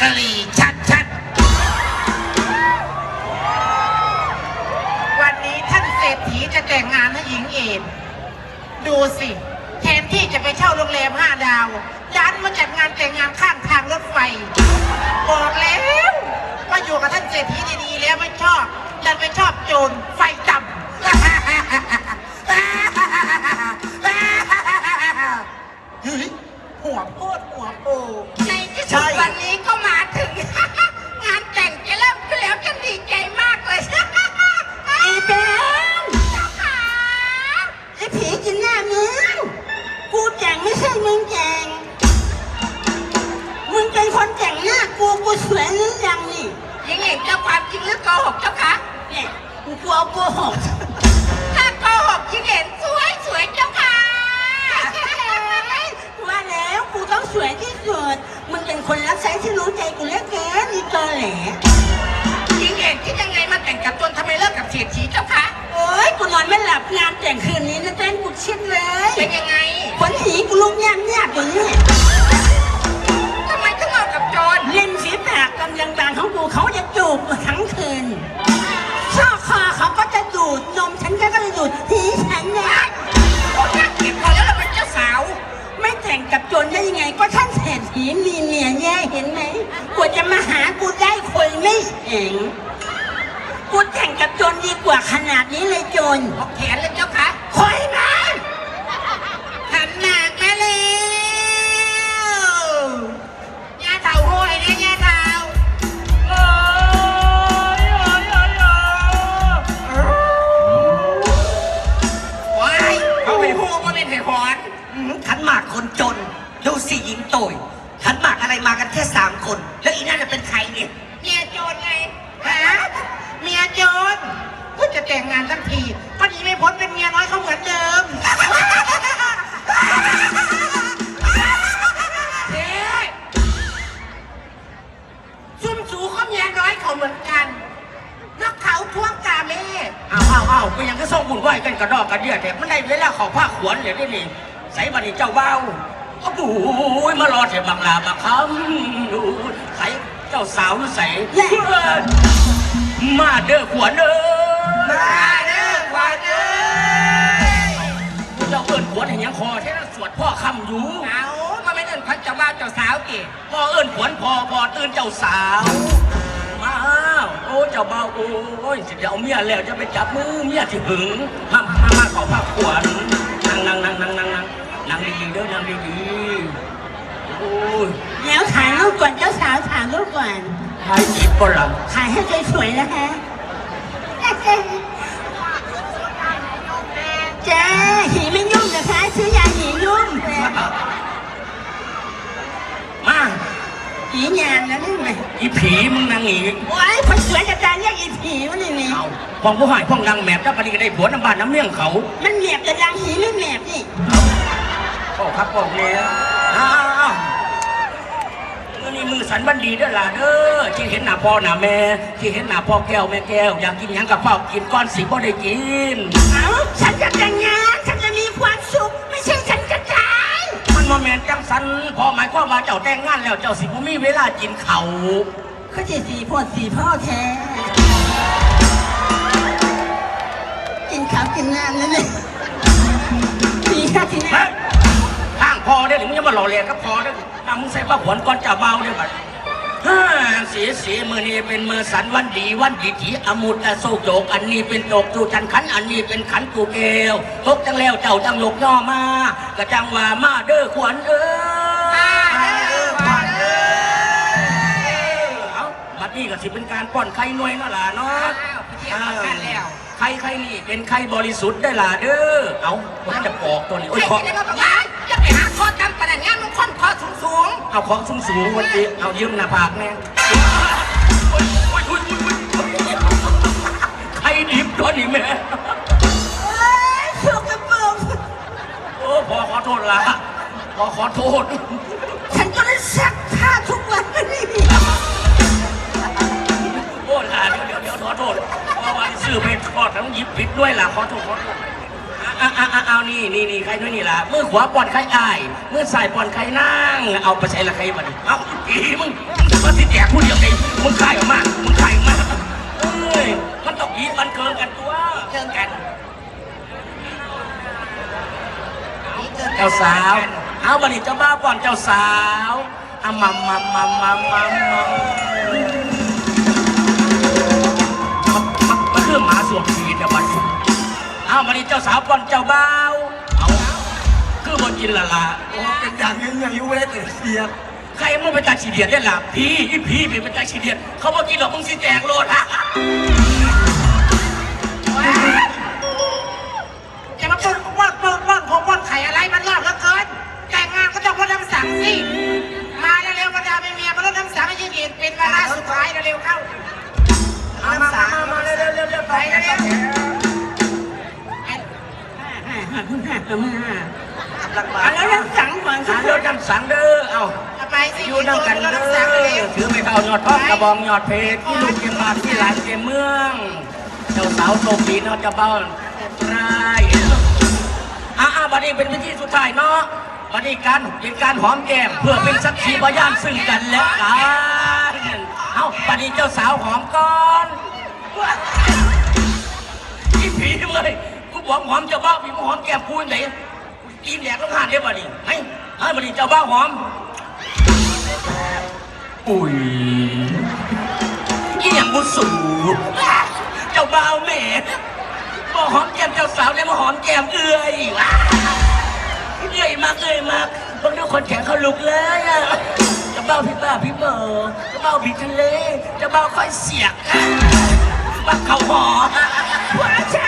กะหรี่ชัดชัดวันนี้ท่านเศรษฐีจะแต่งงานให้หญิงเอมดูสิ แทนที่จะไปเช่าโรงแรมห้าดาวยันมาจัดงานแต่งงานข้างทางรถไฟ บอกแล้วว่าอยู่กับท่านเศรษฐีดีๆแล้วไม่ชอบดันไปชอบโจรไฟต่ำ หัวโพดหัวโปในที่สุดวันนี้ก็มาถึง งานแต่งจะเริ่มขึ้นแล้วฉันดีใจมากเลยอีแดงเจ้าขาไอ้ผีกินหน้ามึงกูแต่งไม่ใช่มึงแต่งมึงเป็นคนแต่งหน้ากูกูสวยหรือยังนี่ยังเห็นเจ้าความจริงหรือโกหกเจ้าคะเนี่ยกูกลัวโกหก เลิกกับเศรษฐีเจ้าคะโอ้ยกูนอนไม่หลับงานแต่งคืนนี้นะเต้นกูชิดเลยเป็นยังไงขนหีกูลุกยากยากอย่างนี้ทำไมถึงเอากับโจรเล่นฝีปากกำลังบางของกูเขาจะจูบกูทั้งคืนช่อคอเขาก็จะดูดนมฉันก็จะดูดหีฉันเนี่ยคนน่าเกลียดพอแล้วเราเป็นเจ้าสาว ไม่แต่งกับโจรได้ยังไง ก็ท่านเศรษฐีมีเมียแย่เห็นไหมกว่าจะมาหากูได้คนไม่แข็ง กูแต่งกับโจรดีกว่าขนาดนี้เลยโจรเอาแขนเลยเจ้าค่ะคอยมาหันหนักมาแล้วย่าเต่าห้อยนะย่าเต่าว้ายเอาไปหูมาเป็นไห่หอนอืมขันหมากคนจน ดูสิหญิงโตยขันหมากอะไรมากันแค่สามคน แล้วอีนั่นนะเป็นใครเนี่ย เมียโจรไงฮะ เมียโจรก็จะแต่งงานทั้งทีก็หนีไม่พ้นเป็นเมียน้อยเขาเหมือนเดิมเฮ้ซุ่มสูเขาเมียน้อยเขาเหมือนกันนกเขาท่วงตาแม่อ้าวอ้าวอ้าวไปยังก็ส่งบุญไหวกันกระดอกกระเดียแต่มันได้เวลาเขอผ้าขวนเลยนี่นี่ใส่บัดนี้เจ้าเบ้าโอ้โหมารอเถอะบังลาบักคำดูใส่เจ้าสาวหรือใส่ มาเด้อขวนเด้อมาเด้อขวัญเอ้ยเจ้าเอิ้นขวนให้หยังคอแท้สวดพ่อคำอยู่เอาก็ไม่เดินพัดเจ้าบ่าวเจ้าสาวเก๋พ่อเอิ้นขวนพ่อพ่อตื่นเจ้าสาวมาโอ้เจ้าเบ้าโอ้ยสิเดี๋ยวเอาเมียแล้วจะไปจับมือเมียที่หึงมามามาขอผ้าขวนนั่งนั่งนั่งนั่งนั่งนั่งนั่งดีๆเด้อนั่งดีๆโอ้ยแล้วถ่ายรูปก่อนเจ้าสาวถ่ายรูปก่อน ใครจีบปะล่ะถ่ายให้สวยๆนะคะจ้าหีไม่ยุ่งนะคะซื้อยาหียุ่งมาหียางนะนี่ไงอีผีมึงนางหนีโอ้ยคนสวยอาจารย์เรียกอีผีวะนี่นี่เอาพองผู้หายพองดังแมบถ้าปฏิก็ได้ผัวน้ำบ้านน้ำเมี่ยงเขา มันเหนียบแต่ดังหีไม่เหนียบนี่ก็ครับบอกเนี่ยอ้าวมือนี่มือ สันบันดีเด้อล่ะเด้อที่เห็นหน้าพ่อหน้าแม่ที่เห็นหน้าพ่อแก้วแม่แก้วอยากกินหยังกับเฝ้ากินก้อนสีบ่ได้กิน เอ้าฉันจะแต่งงาน ฉันจะมีความสุข ไม่ใช่ฉันจะตายมันโมเมนจังสันพอหมายความว่าเจ้าแต่งงานแล้วเจ้าสิบ่มีเวลากินเขาว เขาจะสีพ่อสีพ่อแท้ กินข้าวกินน้ำนั่นเลย ใส่ผ้าขวนก่อนจะเบาเด้อบัดฮ่าสีสีมือนี้เป็นมือสันวันดีวันดีถีอมุตตะโซกโจก อันนี้เป็นโจกจูจันขันอันนี้เป็นขันกูเกลทกจังแล้วเจ้าจังหลกย่อมากระจังว่ามาเด้อขวัญเอ้ยเอาบัดนี้ก็สิเป็นการป้อนไข่หน่วยนั่นล่ะเนาะอ้าวพี่เที่ยวกันแล้วไข่ไข่นี่เป็นไข่บริสุทธิ์ได้ล่ะเด้อ เอามันจะปอกตัวนี้โอ้ยใช่ขอ ที่ได้มาบอกว่าจะไปหาคอตำประดันงานมันค่อนคอสูงสูงเอาของสูงสูงๆวันนี้เอายืมหน้าผากแน่โอ้ยโอ้ยโอ้ยโอ้ยโอ้ยไข่ดิบตัวนี้แม่ำสุกกระปุกโอ้พอขอโทษละพอขอโทษ ฉันก็ได้ซักผ้าทุกวันนี่โอ้ล่ะเดี๋ยวเดี๋ยวเดี๋ยวขอโทษเพราะว่าซื้อเพชรทอดต้องหยิบผิดด้วยล่ะขอโทษขอโทษ เอาเอาเอานี่นี่นี่ใครด้วยนี่ล่ะมือขวาปอนใครอายมือสายปอนใครนั่ง เอาไปใช้ละใครบันเอ้าอีมึงมึงมาสิแตกพูดเดียวเองมึงคายออกมามึงคายออกมาเอ้ยมันต้องอีมันเกินกันตัวเกินกันเจ้าสาว เอาบัดนี้เจ้าบ้าปอนเจ้าสาวอามัมมัมมัมมัมมัมมัมมันคือหมาสวมผีแต่บัด นี้เอาบัดนี้เจ้าสาวก่อนเจ้าบ้าวเอาคือบนกินละละเป็นอย่างยังยังอยู่ไม่ได้ตื่นเสียบใครมึงเป็นตาฉีเดียดได้ล่ะพี่อีพี่เป็นตาฉีเดียดเขาบอกกินหรอกมึงสิแตกโลดฮะจะ คุณห้ากับมือห้าลังมาเอาแล้วยังสังก่อนหาเร็วจำสังเด้อเอาเอาไปสิอยู่นั่งกันรเด้ดน้ำสังอเร็วถือไม่เข้ายอดทองกระบองยอดเพชรที่ลูกเกมบานที่หลานเกมเมืองเจ้าสาวโตปีนเขาจะเบ้าไรอ่าบัดนี้เป็นวิธีสุดท้ายเนาะบัดนี้การเป็นการหอมแก้มเพื่อเป็นสักขีพยานซึ่งกันและกันเอาบัดนี้เจ้าสาวหอมก่อนอีผีเลย กูบอกหอมเจ้าบ้าพี่มาหอมแก้มกูไหนกินแดกต้องหานได้บัดนี้ให้ให้บัดนี้เจ้าบ้าหอมอุ้ยอีหยังบุสูเจ้าบ่าวแม่บ่หอมแก้มเจ้าสาวได้มาหอมแก้มเอื้อยว้าเอื้อยมากเอื้อยมากบางทุกคนแขนเขาลุกเลยอะเจ้าบ่าวพี่บ้าพี่เบอร์เจ้าบ่าวพี่ทะเลเจ้าบ่าวค่อยเสียกบ้าเขาหอว่าใช่